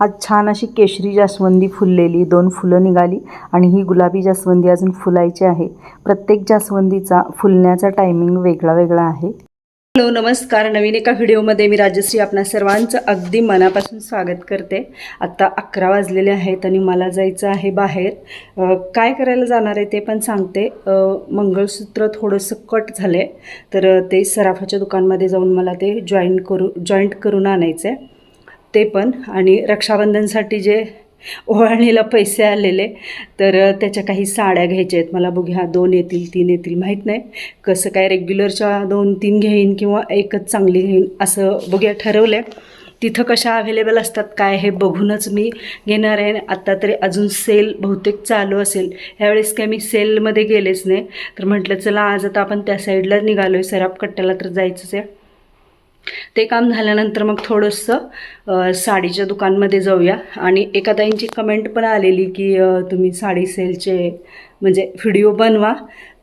आज छान अशी केशरी जास्वंदी फुललेली दोन फुलं निघाली आणि ही गुलाबी जास्वंदी अजून फुलायची आहे. प्रत्येक जास्वंदीचा फुलण्याचा टायमिंग वेगळा वेगळा आहे. हॅलो नमस्कार. नवीन एका व्हिडिओमध्ये मी राजश्री आपणा सर्वांचं अगदी मनापासून स्वागत करते. आत्ता अकरा वाजलेले आहेत आणि मला जायचं आहे बाहेर. काय करायला जाणार आहे ते पण सांगते. मंगळसूत्र थोडंसं कट झालं आहे तर ते सराफाच्या दुकानमध्ये जाऊन मला ते जॉईन करू जॉईंट करून आणायचं आहे ते पण. आणि रक्षाबंधनसाठी जे ओवाळणीला पैसे आलेले तर त्याच्या काही साड्या घ्यायच्या आहेत. मला बघ्या दोन येतील तीन येतील माहीत नाही. कसं काय रेग्युलरच्या दोन तीन घेईन किंवा एकच चांगली घेईन असं बघूया ठरवलं आहे तिथं कशा अवेलेबल असतात काय हे बघूनच मी घेणार आहे. आत्ता तरी अजून सेल बहुतेक चालू असेल. ह्यावेळेस काय मी सेलमध्ये गेलेच नाही. तर म्हटलं चला आज आता आपण त्या साईडला निघालो आहे सराप कट्ट्याला तर जायचंच आहे. ते काम झाल्यानंतर मग थोडंसं साडीच्या दुकानमध्ये जाऊया. आणि एका ताईंची कमेंट पण आलेली की तुम्ही साडी सेलचे म्हणजे व्हिडिओ बनवा.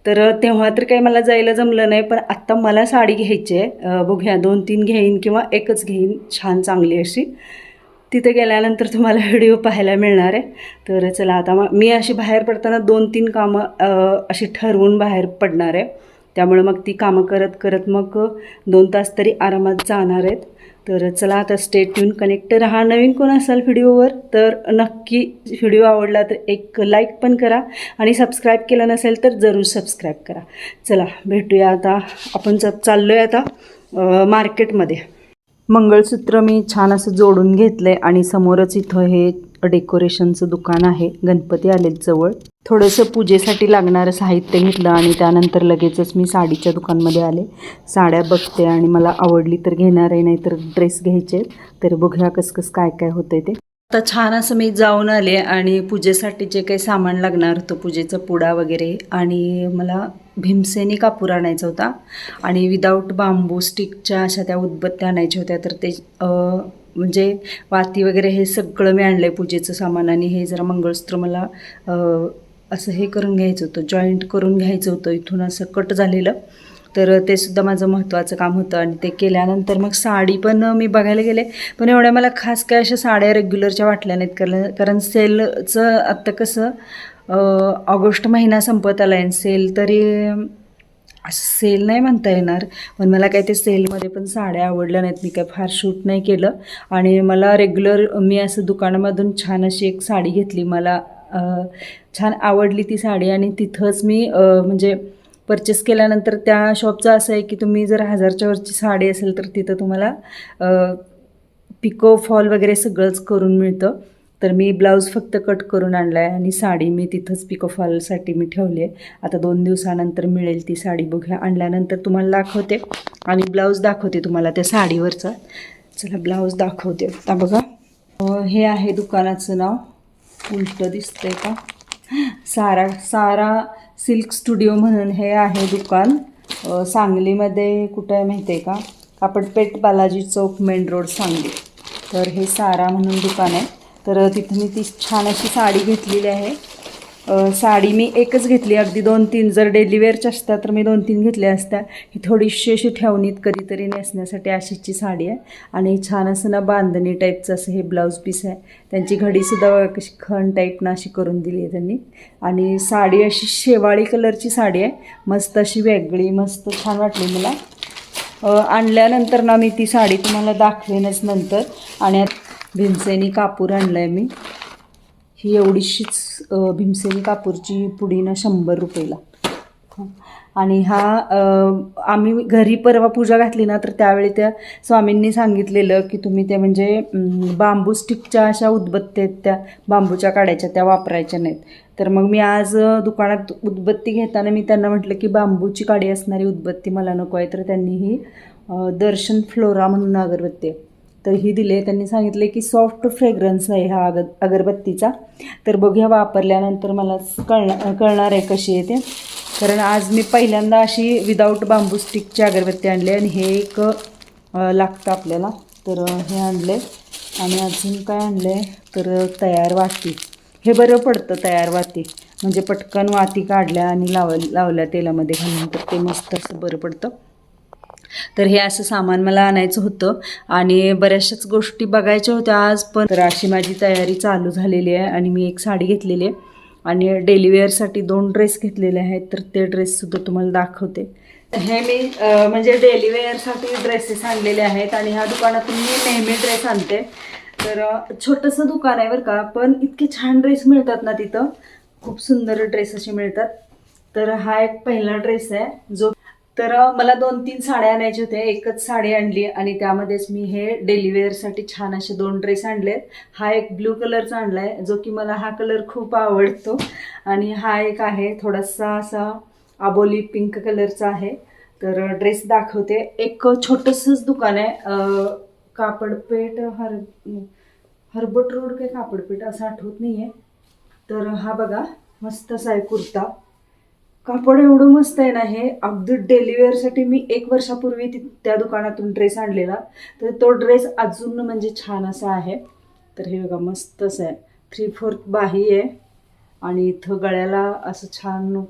तर तेव्हा तर काही मला जायला जमलं नाही पण आत्ता मला साडी घ्यायची आहे. बघूया दोन तीन घेईन किंवा एकच घेईन छान चांगली अशी. तिथे गेल्यानंतर तुम्हाला व्हिडिओ पाहायला मिळणार आहे. तर चला आता मग मी अशी बाहेर पडताना दोन तीन कामं अशी ठरवून बाहेर पडणार आहे. त्यामुळं मग ती कामं करत करत मग दोन तास तरी आरामात जाणार आहेत. तर चला आता स्टेट ट्यून कनेक्ट राहा. नवीन कोण असाल व्हिडिओवर तर नक्की व्हिडिओ आवडला तर एक लाईक पण करा आणि सबस्क्राईब केलं नसेल तर जरूर सबस्क्राईब करा. चला भेटूया आता. आपण च चाललो आहे आता मार्केटमध्ये मंगळसूत्र मी छान असं जोडून घेतलं आहे आणि समोरच इथं हे डेकोरेशनचं दुकान आहे. गणपती आलेत जवळ. थोडंसं पूजेसाठी लागणारं साहित्य घेतलं आणि त्यानंतर लगेचच मी साडीच्या दुकानमध्ये आले. साड्या बघते आणि मला आवडली तर घेणार आहे नाही तर ड्रेस घ्यायचे तर बघूया कसकस काय काय होतंय ते. आता छान असं मी जाऊन आले आणि पूजेसाठी जे काही सामान लागणार होतं पूजेचा पुडा वगैरे आणि मला भीमसेनी कापूर आणायचा होता. आणि विदाऊट बांबू स्टिकच्या अशा त्या उदबत्त्या आणायच्या होत्या. तर ते म्हणजे वाती वगैरे हे सगळं मी आणलं आहे पूजेचं सामान आणि हे जरा मंगळसूत्र मला असं हे करून घ्यायचं होतं जॉईंट करून घ्यायचं होतं इथून असं कट झालेलं. तर ते सुद्धा माझं महत्त्वाचं काम होतं आणि ते केल्यानंतर मग साडी पण मी बघायला गेले. पण एवढ्या मला खास काय अशा साड्या रेग्युलरच्या वाटल्या नाहीत कारण कारण सेलचं आत्ता कसं ऑगस्ट महिना संपत आला आहे सेल तरी असं सेल नाही म्हणता येणार पण मला काय ते सेलमध्ये पण साड्या आवडल्या नाहीत. मी काय फार शूट नाही केलं. आणि मला रेग्युलर मी असं दुकानामधून छान अशी एक साडी घेतली. मला छान आवडली ती साडी आणि तिथंच मी म्हणजे परचेस केल्यानंतर त्या शॉपचं असं आहे की तुम्ही जर हजारच्या वरची साडी असेल तर तिथं तुम्हाला पिको फॉल वगैरे सगळंच करून मिळतं. तर मी ब्लाऊज फक्त कट करून आणला आहे आणि साडी मी तिथंच पिकोफॉलसाठी मी ठेवली आहे. आता दोन दिवसानंतर मिळेल ती साडी बघूया. आणल्यानंतर तुम्हाला दाखवते आणि ब्लाऊज दाखवते तुम्हाला त्या साडीवरचा. चला ब्लाऊज दाखवते. आता बघा. हे आहे दुकानाचं नाव. उलटं दिसतंय का? सारा सारा सिल्क स्टुडिओ म्हणून हे आहे दुकान. सांगलीमध्ये कुठं आहे माहिती आहे का? कापडपेठ बालाजी चौक मेन रोड सांगली. तर हे सारा म्हणून दुकान आहे. तर तिथं मी ती छान अशी साडी घेतलेली आहे. साडी मी एकच घेतली अगदी दोन तीन जर डेली वेअरच्या असत्या तर मी दोन तीन घेतल्या असत्या. ही थोडीशी अशी ठेवणीत कधीतरी नेसण्यासाठी अशीची साडी आहे. आणि छान असं ना बांधणी टाईपचं असं हे ब्लाऊज पीस आहे. त्यांची घडीसुद्धा कशी खण टाईप ना अशी करून दिली आहे त्यांनी. आणि साडी अशी शेवाळी कलरची साडी आहे. मस्त अशी वेगळी मस्त छान वाटली मला. आणल्यानंतर ना मी ती साडी तुम्हाला दाखवेनच नंतर. आणि आता भीमसेनी कापूर आणलं आहे मी. ही एवढीशीच भीमसेनी कापूरची पुडी ना शंभर रुपयेला. आणि हा आम्ही घरी परवा पूजा घातली ना तर त्यावेळी त्या स्वामींनी सांगितलेलं की तुम्ही ते म्हणजे बांबू स्टिकच्या अशा उदबत्त्या आहेत त्या बांबूच्या काढायच्या त्या वापरायच्या नाहीत. तर मग मी आज दुकानात उदबत्ती घेताना मी त्यांना म्हटलं की बांबूची काडी असणारी उदबत्ती मला नको आहे. तर त्यांनी ही दर्शन फ्लोरा म्हणून अगरबत्ती आहे. तर ही दिले त्यांनी सांगितले की सॉफ्ट फ्रेग्रन्स आहे हा अग अगरबत्तीचा. तर बघूया वापरल्यानंतर मला कळणार कळणार आहे कशी आहे ते. कारण आज मी पहिल्यांदा अशी विदाऊट बांबू स्टिकची अगरबत्ती आणली आणि हे एक लागतं आपल्याला. तर हे आणले आणि अजून काय आणलं आहे तर तयार वाती. हे बरं पडतं तयार वाती. म्हणजे पटकन वाती काढल्या आणि लाव लावल्या तेलामध्ये घालून तर ते मस्त असं बरं पडतं. तर हे असं सामान मला आणायचं होतं. आणि बऱ्याचशाच गोष्टी बघायच्या होत्या आज पण तर अशी माझी तयारी चालू झालेली आहे आणि मी एक साडी घेतलेली आहे. आणि डेली वेअरसाठी दोन ड्रेस घेतलेले आहेत तर ते ड्रेससुद्धा तुम्हाला दाखवते. हे मी म्हणजे डेली वेअरसाठी ड्रेसेस आणलेले आहेत आणि ह्या दुकानातून मी नेहमी ड्रेस आणते. तर छोटंसं दुकान आहे बरं का पण इतके छान ड्रेस मिळतात ना तिथं. खूप सुंदर ड्रेस असे मिळतात. तर हा एक पहिला ड्रेस आहे जो तर मला दोन तीन साड्या आणायच्या होत्या एकच साडी आणली आणि त्यामध्येच मी हे डेलिवेअरसाठी छान असे दोन ड्रेस आणले हा एक ब्ल्यू कलरचा आणलाय जो की मला हा कलर खूप आवडतो. आणि हा एक आहे थोडासा असा आबोली पिंक कलरचा आहे. तर ड्रेस दाखवते. एक छोटंसंच दुकान आहे. कापडपेठ हर हर्बट रोड काय कापडपेठ असं आठवत नाही आहे तर हा बघा मस्त असा आहे कुर्ता. कापड एवढं मस्त आहे ना हे अगदी डेलीवेअरसाठी मी एक वर्षापूर्वी ति त्या दुकानातून ड्रेस आणलेला. तर तो ड्रेस अजून म्हणजे छान असा आहे. तर हे बघा मस्त असं आहे. थ्री फोर्थ बाही आहे. आणि इथं गळ्याला असं छान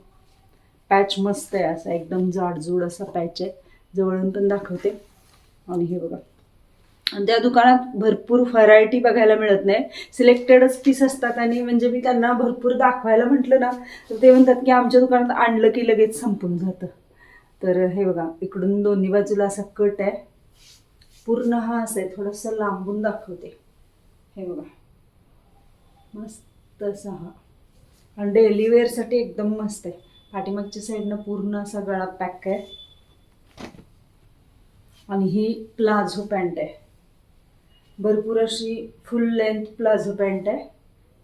पॅच मस्त आहे असा एकदम जाडजूड असा पॅच आहे. जवळून पण दाखवते. आणि हे बघा. त्या दुकानात भरपूर व्हरायटी बघायला मिळत नाही. सिलेक्टेडच पीस असतात आणि म्हणजे मी त्यांना भरपूर दाखवायला म्हटलं ना तर ते म्हणतात की आमच्या दुकानात आणलं की लगेच संपून जातं. तर हे बघा इकडून दोन्ही बाजूला असा कट आहे. पूर्ण हा असं आहे थोडंसं लांबून दाखवते. हे बघा. मस्त असा हा. आणि डेली वेअरसाठी एकदम मस्त आहे. पाठीमागच्या साईडनं पूर्ण असा गळा पॅक आहे. आणि ही प्लाझो पॅन्ट आहे. भरपूर अशी फुल लेंथ प्लाझो पॅन्ट आहे.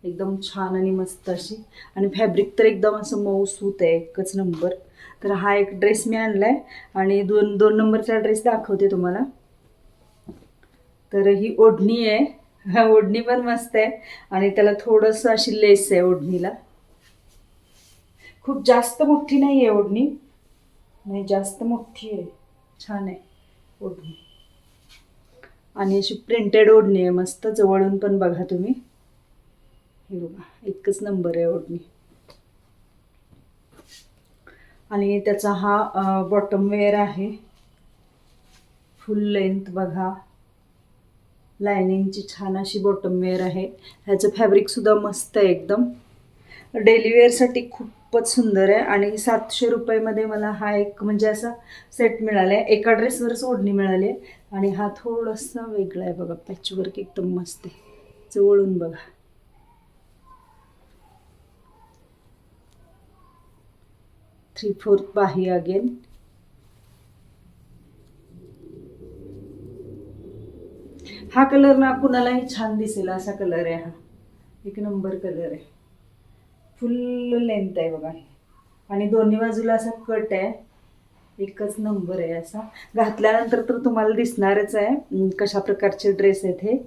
एकदम छान आणि मस्त अशी. आणि फॅब्रिक तर एकदम असं मऊ सूत आहे एकच नंबर तर हा एक ड्रेस मी आणला आहे आणि दोन दोन नंबरचा ड्रेस दाखवते तुम्हाला. तर ही ओढणी आहे. हा ओढणी पण मस्त आहे. आणि त्याला थोडंसं अशी लेस आहे ओढणीला. खूप जास्त मोठी नाही आहे ओढणी. नाही जास्त मोठी आहे. छान आहे ओढणी. आणि अशी प्रिंटेड ओढणी आहे मस्त जवळून पण बघा तुम्ही. हे बघा एकच नंबर आहे ओढणी. आणि त्याचा हा बॉटम वेअर आहे. फुल लेंथ बघा. लायनिंगची छान अशी बॉटम वेअर आहे. ह्याचं फॅब्रिकसुद्धा मस्त आहे एकदम. डेली वेअरसाठी खूपच सुंदर आहे. आणि सातशे रुपयेमध्ये मला हा एक म्हणजे असा सेट मिळाला आहे एका ड्रेसवरच ओढणी मिळाली आहे. आणि हा थोडासा वेगळा आहे बघा. पॅचवर्क एकदम मस्त आहे. जवळून बघा. थ्री फोर्थ बाही अगेन हा कलर ना कुणालाही छान दिसेल असा कलर आहे हा. एक नंबर कलर आहे. फुल लेंथ आहे बघा. आणि दोन्ही बाजूला असा कट आहे. एकच नंबर आहे असा. घातल्यानंतर तर तुम्हाला दिसणारच आहे कशा प्रकारचे ड्रेस आहेत हे.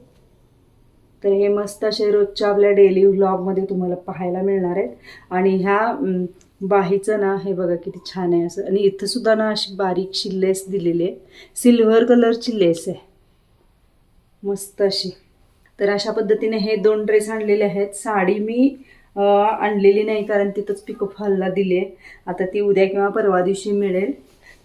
तर हे मस्त असे रोजच्या आपल्या डेली व्लॉगमध्ये तुम्हाला पाहायला मिळणार आहेत. आणि ह्या बाहीचं ना हे बघा किती छान आहे असं. आणि इथंसुद्धा ना अशी बारीकशी लेस दिलेली आहे. सिल्व्हर कलरची लेस आहे. मस्त अशी. तर अशा पद्धतीने हे दोन ड्रेस आणलेले आहेत. साडी मी आणलेली नाही कारण तिथंच पिकअप हॉलला दिली आहे. आता ती उद्या किंवा परवा दिवशी मिळेल.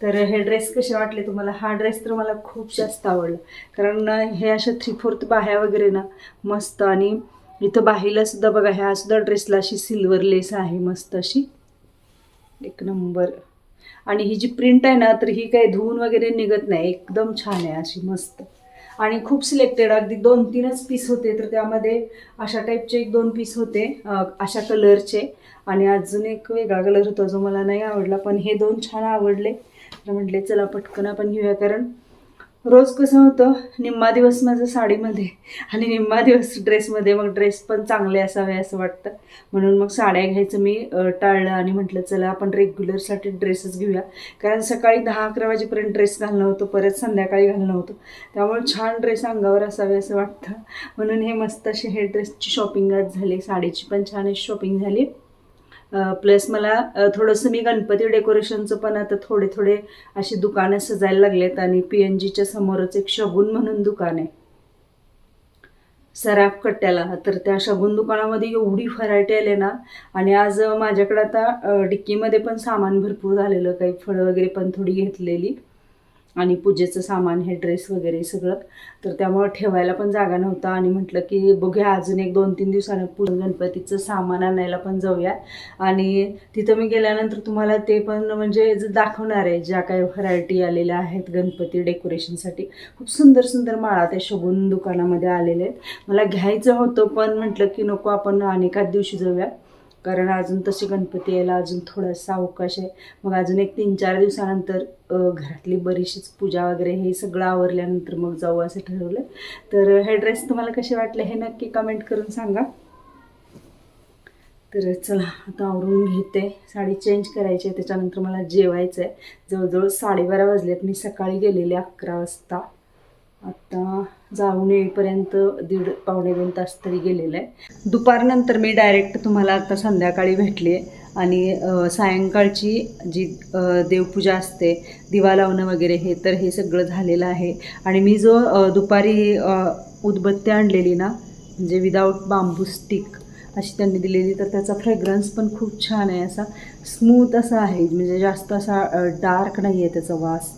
तर हे ड्रेस कसे वाटले तुम्हाला? हा ड्रेस तर मला खूप जास्त आवडला. कारण हे अशा थ्री फोर्थ बाह्या वगैरे ना मस्त. आणि इथं बाहीला सुद्धा बघा ह्या सुद्धा ड्रेसला अशी सिल्वर लेस आहे मस्त अशी. एक नंबर आणि ही जी प्रिंट आहे ना तर ही काही धुवून वगैरे निघत नाही. एकदम छान आहे अशी मस्त. आणि खूप सिलेक्टेड अगदी दोन तीनच पीस होते तर त्यामध्ये अशा टाईपचे एक दोन पीस होते अशा कलरचे आणि अजून एक वेगळा कलर होता जो मला नाही आवडला पण हे दोन छान आवडले. तर म्हटले चला पटकन आपण घेऊया कारण रोज कसं होतं निम्मा दिवस माझं साडीमध्ये आणि निम्मा दिवस ड्रेसमध्ये मग ड्रेस पण चांगले असावे असं वाटतं. म्हणून मग साड्या घ्यायचं मी टाळलं आणि म्हटलं चला आपण रेग्युलरसाठी ड्रेसच घेऊया. कारण सकाळी दहा अकरा वाजेपर्यंत ड्रेस घालणं होतं परत संध्याकाळी घालणं होतं. त्यामुळे छान ड्रेस अंगावर असावे असं वाटतं. म्हणून हे मस्त असे हे ड्रेसची शॉपिंग आज झाली साडीची पण छान अशी शॉपिंग झाली. प्लस मला थोडंसं मी गणपती डेकोरेशनचं पण आता थोडे थोडे अशी दुकानं सजायला लागलेत आणि पी एन जीच्या समोरच एक शगुन म्हणून दुकान आहे. सराफ कट्ट्याला. तर त्या शगुन दुकानामध्ये एवढी व्हरायटी आली ना आणि आज माझ्याकडे आता डिक्कीमध्ये पण सामान भरपूर झालेलं काही फळं वगैरे पण थोडी घेतलेली. आणि पूजेचं सामान हे ड्रेस वगैरे सगळं. तर त्यामुळं ठेवायला पण जागा नव्हता आणि म्हटलं की बघूया अजून एक दोन तीन दिवसानं पूर्ण गणपतीचं सामान आणायला पण जाऊया. आणि तिथं मी गेल्यानंतर तुम्हाला ते पण म्हणजे दाखवणार आहे ज्या काही व्हरायटी आलेल्या आहेत गणपती डेकोरेशनसाठी खूप सुंदर सुंदर माळा त्या शोभून दुकानामध्ये आलेले आहेत. मला घ्यायचं होतं पण म्हटलं की नको आपण अनेकाच दिवशी जाऊया. कारण अजून तसे गणपती यायला अजून थोडासा अवकाश आहे. मग अजून एक तीन चार दिवसानंतर घरातली बरीचशीच पूजा वगैरे हे सगळं आवरल्यानंतर मग जाऊ असं ठरवलं. तर हे ड्रेस तुम्हाला कसे वाटले हे नक्की कमेंट करून सांगा. तर चला आता आवरून घेते. साडी चेंज करायची आहे त्याच्यानंतर मला जेवायचं आहे. जवळजवळ साडेबारा वाजलेत मी सकाळी गेलेले अकरा वाजता. आता जाऊन येईपर्यंत दीड पावणे दोन तास तरी गेलेलं आहे. दुपारनंतर मी डायरेक्ट तुम्हाला आता संध्याकाळी भेटली आहे. आणि सायंकाळची जी देवपूजा असते दिवा लावणं वगैरे हे तर हे सगळं झालेलं आहे. आणि मी जो दुपारी उदबत्ती आणलेली ना म्हणजे विदाऊट बांबू स्टिक अशी त्यांनी दिलेली तर त्याचा फ्रेग्रन्स पण खूप छान आहे. असा स्मूथ असा आहे म्हणजे जास्त असा डार्क नाही आहे त्याचा वास.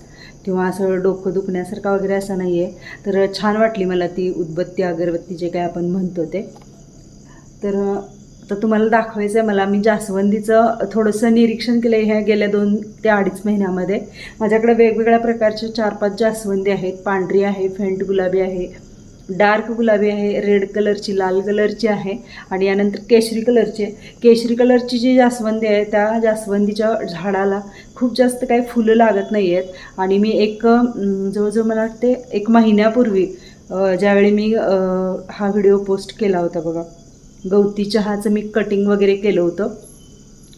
किंवा असं डोकं दुखण्यासारखा वगैरे असं नाही आहे तर छान वाटली मला ती उदबत्ती अगरबत्ती जे काय आपण म्हणतो ते. तर आता तुम्हाला दाखवायचं आहे मला मी जास्वंदीचं थोडंसं निरीक्षण केलं आहे ह्या गेल्या दोन ते अडीच महिन्यामध्ये. माझ्याकडे वेगवेगळ्या प्रकारचे चार पाच जास्वंदी आहेत. पांढरी आहे फेंट गुलाबी आहे डार्क गुलाबी आहे रेड कलरची लाल कलरची आहे आणि यानंतर केशरी कलरची आहे. केशरी कलरची जी जास्वंदी आहे त्या जास्वंदीच्या झाडाला खूप जास्त काही फुलं लागत नाही आहेत आणि मी एक जवळजवळ मला वाटते एक महिन्यापूर्वी ज्यावेळी मी हा व्हिडिओ पोस्ट केला होता बघा. गवती चहाचं मी कटिंग वगैरे केलं होतं.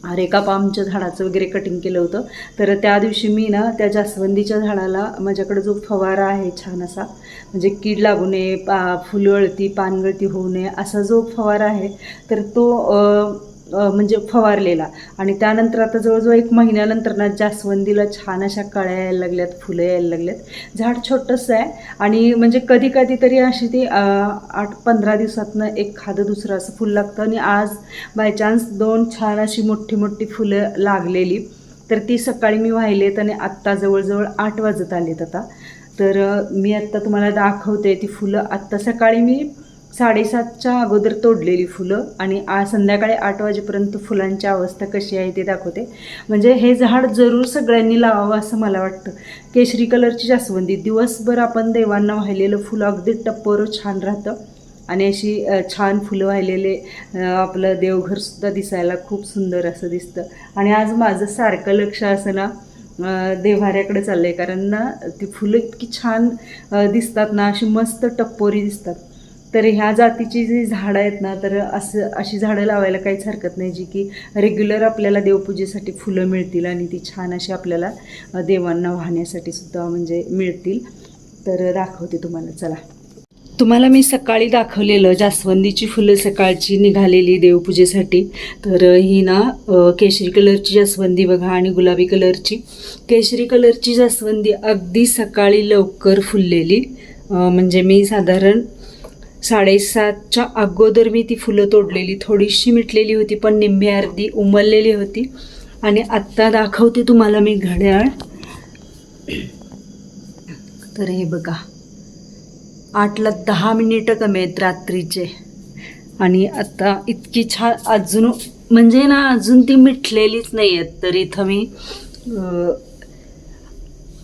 अरेका पामच्या झाडाचं वगैरे कटिंग केलं होतं. तर त्या दिवशी मी ना त्या जास्वंदीच्या झाडाला माझ्याकडे जो फवारा आहे छान असा म्हणजे कीड लागू नये पा फुलगळती पानगळती होऊ नये असा जो फवारा आहे तर तो म्हणजे फवारलेला. आणि त्यानंतर आता जवळजवळ एक महिन्यानंतर ना जास्वंदीला छान अशा कळ्या यायला लागल्यात फुलं यायला लागल्यात. झाड छोटंसं आहे आणि म्हणजे कधी कधी तरी अशी ती आठ पंधरा दिवसातनं एखादं दुसरं असं फुल लागतं. आणि आज बाय चान्स दोन छान अशी मोठी मोठी फुलं लागलेली. तर ती सकाळी मी वाहिलेत आणि आत्ता जवळजवळ आठ वाजत आलेत आता. तर मी आत्ता तुम्हाला दाखवते ती फुलं. आत्ता सकाळी मी साडेसातच्या अगोदर तोडलेली फुलं आणि आज संध्याकाळी आठ वाजेपर्यंत फुलांची अवस्था कशी आहे ते दाखवते. म्हणजे हे झाड जरूर सगळ्यांनी लावावं असं मला वाटतं. केशरी कलरची जास्वंदी. दिवसभर आपण देवांना वाहिलेलं फुलं अगदी टप्पर छान राहतं. आणि अशी छान फुलं वाहिलेले आपलं देवघरसुद्धा दिसायला खूप सुंदर असं दिसतं. आणि आज माझं सारखं लक्ष असं ना अ, देव्हाऱ्याकडे चाललं आहे कारण ना ती फुलं इतकी छान दिसतात ना अशी मस्त टप्पोरी दिसतात. तर ह्या जातीची जी झाडं आहेत ना तर असं अशी झाडं लावायला काहीच हरकत नाही जी की रेग्युलर आपल्याला देवपूजेसाठी फुलं मिळतील आणि ती छान अशी आपल्याला देवांना वाहण्यासाठी सुद्धा म्हणजे मिळतील. तर दाखवते तुम्हाला चला. तुम्हाला मी सकाळी दाखवलेलं जास्वंदीची फुलं सकाळची निघालेली देवपूजेसाठी. तर ही ना केशरी कलरची जास्वंदी बघा आणि गुलाबी कलरची. केशरी कलरची जास्वंदी अगदी सकाळी लवकर फुललेली. म्हणजे मी साधारण साडेसातच्या अगोदर मी ती फुलं तोडलेली. थोडीशी मिटलेली होती पण निम्मी अर्धी उमललेली होती. आणि आत्ता दाखवते तुम्हाला मी घड्याळ. तर हे बघा. आठला दहा मिनिटं कमी आहेत रात्रीचे. आणि आत्ता इतकी छान अजून म्हणजे ना अजून ती मिटलेलीच नाही आहेत तर इथं मी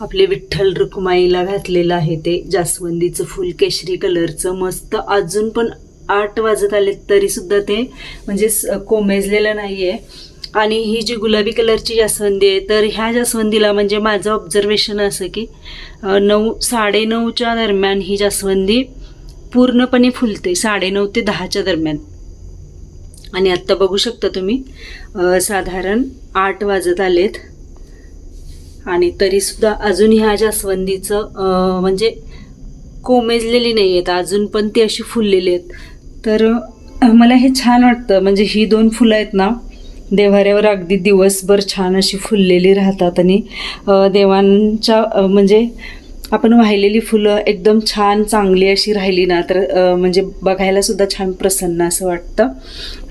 आपले विठ्ठल रुक्माईला घातलेलं आहे ते जास्वंदीचं फुल केशरी कलरचं मस्त. अजून पण आठ वाजत आले तरी सुद्धा ते म्हणजे कोमेजलेलं नाही आहे आणि ही जी गुलाबी कलरची जास्वंदी आहे तर ह्या जास्वंदीला म्हणजे माझं ऑब्झर्वेशन असं की नऊ नऊ साडेनऊच्या दरम्यान ही जास्वंदी पूर्णपणे फुलते साडेनऊ ते दहाच्या दरम्यान. आणि आत्ता बघू शकता तुम्ही साधारण आठ वाजत आलेत. आणि तरीसुद्धा अजून ह्या जास्वंदीचं म्हणजे कोमेजलेली नाही आहेत अजून पण ती अशी फुललेली आहेत. तर मला हे छान वाटतं. म्हणजे ही दोन फुलं आहेत ना देव्हाऱ्यावर अगदी दिवसभर छान अशी फुललेली राहतात आणि देवांच्या म्हणजे आपण वाहिलेली फुलं एकदम छान चांगली अशी राहिली ना तर म्हणजे बघायला सुद्धा छान प्रसन्न असं वाटतं.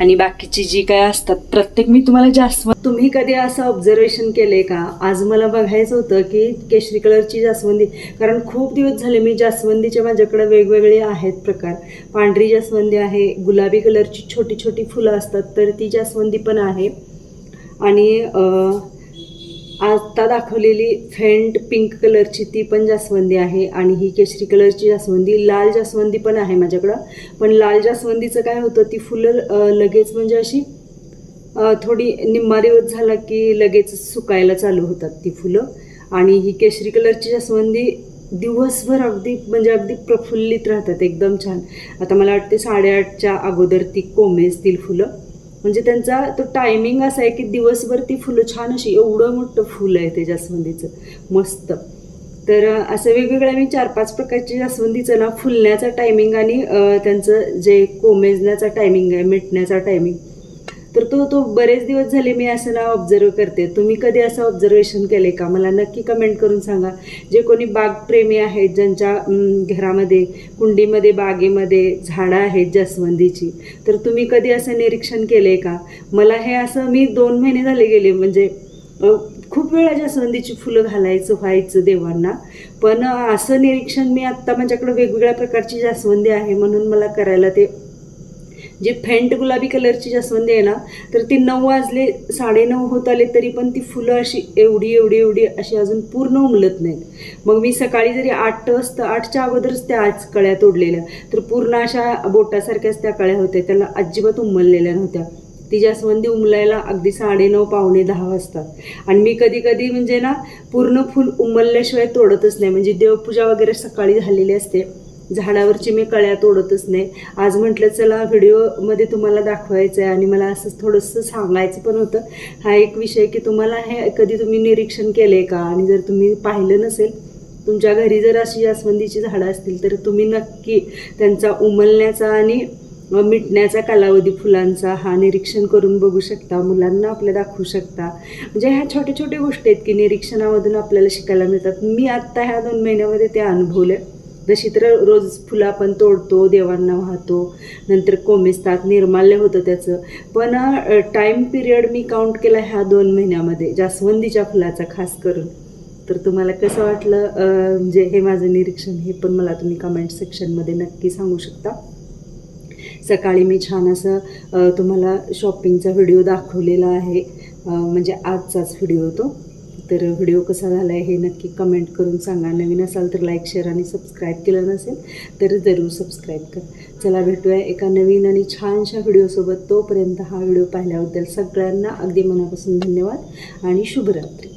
आणि बाकीची जी काय असतात प्रत्येक मी तुम्हाला जास्वंद तुम्ही कधी असं ऑब्झर्वेशन केले का? आज मला बघायचं होतं की केशरी कलरची जास्वंदी कारण खूप दिवस झाले मी जास्वंदीचे माझ्याकडे वेगवेगळे आहेत प्रकार. पांढरी जास्वंदी आहे गुलाबी कलरची छोटी छोटी फुलं असतात तर ती जास्वंदी पण आहे. आणि आत्ता आता दाखवलेली फेंट पिंक कलरची ती पण जास्वंदी आहे आणि ही केशरी कलरची जास्वंदी लाल जास्वंदी पण आहे माझ्याकडं. पण लाल जास्वंदीचं काय होतं ती फुलं लगेच म्हणजे अशी थोडी निम्मा झाला की लगेच सुकायला चालू होतात ती फुलं. आणि ही केशरी कलरची जास्वंदी दिवसभर अगदी म्हणजे अगदी प्रफुल्लित राहतात एकदम छान. आता मला वाटते साडेआठच्या अगोदर ती कोमेजतील फुलं. म्हणजे त्यांचा तो टायमिंग असा आहे की दिवसभर ती फुलं छान अशी एवढं मोठं फुलं आहे ते जास्वंदीचं मस्त. तर असं वेगवेगळ्या मी चार पाच प्रकारची जास्वंदीचं ना फुलण्याचा टायमिंग आणि त्यांचं जे कोमेजण्याचा टायमिंग आहे मिटण्याचा टायमिंग तर तो तो बरेच दिवस झाले मी असं ना ऑब्झर्व करते. तुम्ही कधी असं ऑब्झर्वेशन केले का? मला नक्की कमेंट करून सांगा. जे कोणी बागप्रेमी आहेत ज्यांच्या घरामध्ये कुंडीमध्ये बागेमध्ये झाडं आहेत जास्वंदीची तर तुम्ही कधी असं निरीक्षण केले का? मला हे असं मी दोन महिने झाले गेले म्हणजे खूप वेळा जास्वंदीची फुलं घालायचं व्हायचं देवांना. पण असं निरीक्षण मी आत्ता माझ्याकडे वेगवेगळ्या प्रकारची जास्वंदी आहे म्हणून मला करायला ते जे फेंट गुलाबी कलरची जास्वंदी आहे ना तर ती नऊ वाजले साडेनऊ होत आले तरी पण ती फुलं अशी एवढी एवढी एवढी अशी अजून पूर्ण उमलत नाहीत. मग मी सकाळी जरी आठ वाजता आठच्या अगोदरच त्या आज कळ्या तोडलेल्या. तर पूर्ण अशा बोटासारख्याच त्या कळ्या होत्या त्याला अजिबात उमललेल्या नव्हत्या. ती जास्वंदी उमलायला अगदी साडेनऊ पावणे दहा वाजतात आणि मी कधी कधी म्हणजे ना पूर्ण फुल उमलल्याशिवाय तोडतच नाही. म्हणजे देवपूजा वगैरे सकाळी झालेली असते. झाडावरची मी कळ्या तोडतच नाही. आज म्हटलं चला व्हिडिओमध्ये तुम्हाला दाखवायचं आहे आणि मला असं थोडंसं सांगायचं पण होतं. हा एक विषय की तुम्हाला हे कधी तुम्ही निरीक्षण केले का? आणि जर तुम्ही पाहिलं नसेल तुमच्या घरी जर अशी जास्वंदीची झाडं असतील तर तुम्ही नक्की त्यांचा उमलण्याचा आणि मिटण्याचा कालावधी फुलांचा हा निरीक्षण करून बघू शकता. मुलांना आपल्या दाखवू शकता. म्हणजे ह्या छोट्या छोट्या गोष्टी आहेत की निरीक्षणामधून आपल्याला शिकायला मिळतात. मी आत्ता ह्या दोन महिन्यामध्ये ते अनुभवले जशी तर रोज फुलं आपण तोडतो देवांना वाहतो नंतर कोमेस्तात निर्माल्य होतं त्याचं. पण टाईम पिरियड मी काउंट केला ह्या दोन महिन्यामध्ये जास्वंदीच्या फुलाचा खास करून. तर तुम्हाला कसं वाटलं? म्हणजे हे माझं निरीक्षण हे पण मला तुम्ही कमेंट सेक्शनमध्ये नक्की सांगू शकता. सकाळी मी छान असं तुम्हाला शॉपिंगचा व्हिडिओ दाखवलेला आहे. म्हणजे आजचाच व्हिडिओ तो तर व्हिडिओ कसा झाला आहे हे नक्की कमेंट करून सांगा. नवीन असाल तर लाईक शेअर आणि सबस्क्राईब केलं नसेल तर जरूर सबस्क्राईब कर. चला भेटूया एका नवीन आणि छानशा व्हिडिओसोबत तोपर्यंत हा व्हिडिओ पाहिल्याबद्दल सगळ्यांना अगदी मनापासून धन्यवाद आणि शुभरात्री.